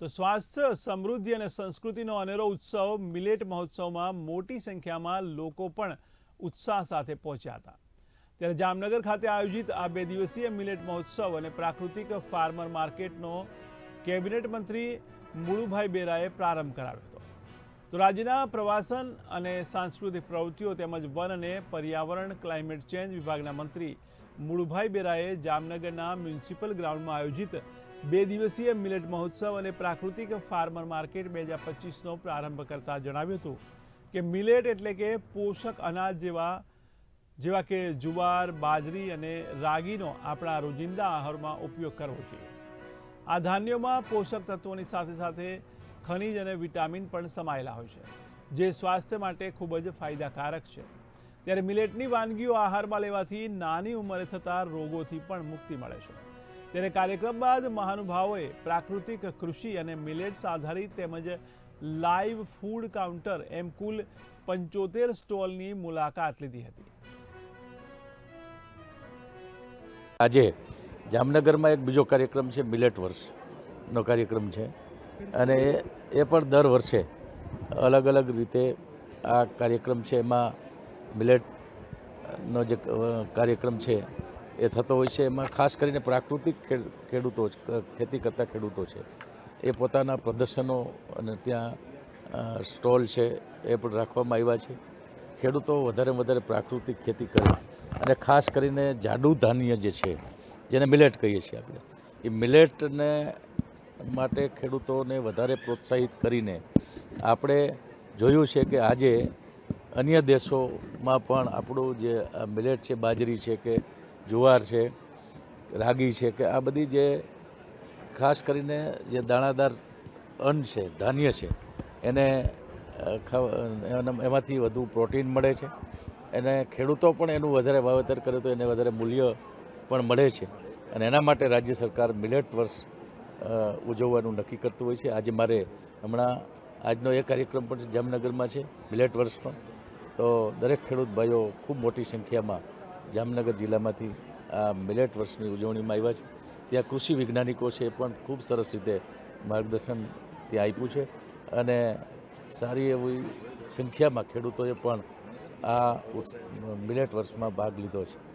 તો સ્વાસ્થ્ય, સમૃદ્ધિ અને સંસ્કૃતિનો અનેરો ઉત્સવ મિલેટ મહોત્સવમાં મોટી સંખ્યામાં લોકો પણ ઉત્સાહ સાથે પહોંચ્યા હતા. ત્યારે જામનગર ખાતે આયોજિત આ બે દિવસીય મિલેટ મહોત્સવ અને પ્રાકૃતિક ફાર્મર માર્કેટનો કેબિનેટ મંત્રી મુળુભાઈ બેરાએ પ્રારંભ કરાવ્યો હતો. તો રાજ્યના પ્રવાસન અને સાંસ્કૃતિક પ્રવૃત્તિઓ તેમજ વન અને પર્યાવરણ, ક્લાઇમેટ ચેન્જ વિભાગના મંત્રી મુળુભાઈ બેરાએ જામનગરના મ્યુનિસિપલ ગ્રાઉન્ડમાં આયોજિત બે દિવસીય મિલેટ મહોત્સવ અને પ્રાકૃતિક ફાર્મર માર્કેટ બે હજાર પચીસનો પ્રારંભ કરતા જણાવ્યું હતું કે મિલેટ એટલે કે પોષક અનાજ જેવા જેવા કે જુવાર, બાજરી અને રાગીનો આપણા રોજિંદા આહારમાં ઉપયોગ કરવો જોઈએ. આ ધાન્યોમાં પોષક તત્વોની સાથે સાથે ખનિજ અને વિટામિન પણ સમાયેલા હોય છે, જે સ્વાસ્થ્ય માટે ખૂબ જ ફાયદાકારક છે. ત્યારે મિલેટની વાનગીઓ આહારમાં લેવાથી નાની ઉંમરે થતા રોગોથી પણ મુક્તિ મળે છે. ત્યારે કાર્યક્રમ બાદ મહાનુભાવોએ પ્રાકૃતિક કૃષિ અને મિલેટ્સ આધારિત તેમજ લાઈવ ફૂડ કાઉન્ટર એમ કુલ પંચોતેર સ્ટોલની મુલાકાત લીધી હતી. આજે જામનગરમાં એક બીજો કાર્યક્રમ છે, મિલેટ વર્ષનો કાર્યક્રમ છે. અને એ પણ દર વર્ષે અલગ અલગ રીતે આ કાર્યક્રમ છે. એમાં મિલેટનો જે કાર્યક્રમ છે એ થતો હોય છે. એમાં ખાસ કરીને પ્રાકૃતિક ખેડૂતો ખેતી કરતા ખેડૂતો છે. એ પોતાના પ્રદર્શનો અને ત્યાં સ્ટોલ છે એ પણ રાખવામાં આવ્યા છે. ખેડૂતો વધારે વધારે પ્રાકૃતિક ખેતી કરે. અને ખાસ કરીને જાડુ ધાન્ય જે છે, જેને મિલેટ કહીએ છીએ આપણે, એ મિલેટને માટે ખેડૂતોને વધારે પ્રોત્સાહિત કરીને આપણે જોયું છે કે આજે અન્ય દેશોમાં પણ આપણું જે મિલેટ છે, બાજરી છે કે જુવાર છે, રાગી છે, કે આ બધી જે ખાસ કરીને જે દાણાદાર અન્ન છે, ધાન્ય છે, એને એના- એમાંથી વધુ પ્રોટીન મળે છે. અને ખેડૂતો પણ એનું વધારે વાવેતર કરે તો એને વધારે મૂલ્ય પણ મળે છે. અને એના માટે રાજ્ય સરકાર મિલેટ વર્ષ ઉજવવાનું નક્કી કરતું હોય છે. આજે મારે હમણાં આજનો એ કાર્યક્રમ પણ જામનગરમાં છે, મિલેટ વર્ષનો. તો દરેક ખેડૂત ભાઈઓ ખૂબ મોટી સંખ્યામાં જામનગર જિલ્લામાંથી આ મિલેટ વર્ષની ઉજવણીમાં આવ્યા છે. ત્યાં કૃષિ વૈજ્ઞાનિકો છે પણ ખૂબ સરસ રીતે માર્ગદર્શન ત્યાં આપ્યું છે. અને સારી એવી સંખ્યામાં ખેડૂતોએ પણ આ મિલેટ વર્ષમાં ભાગ લીધો છે.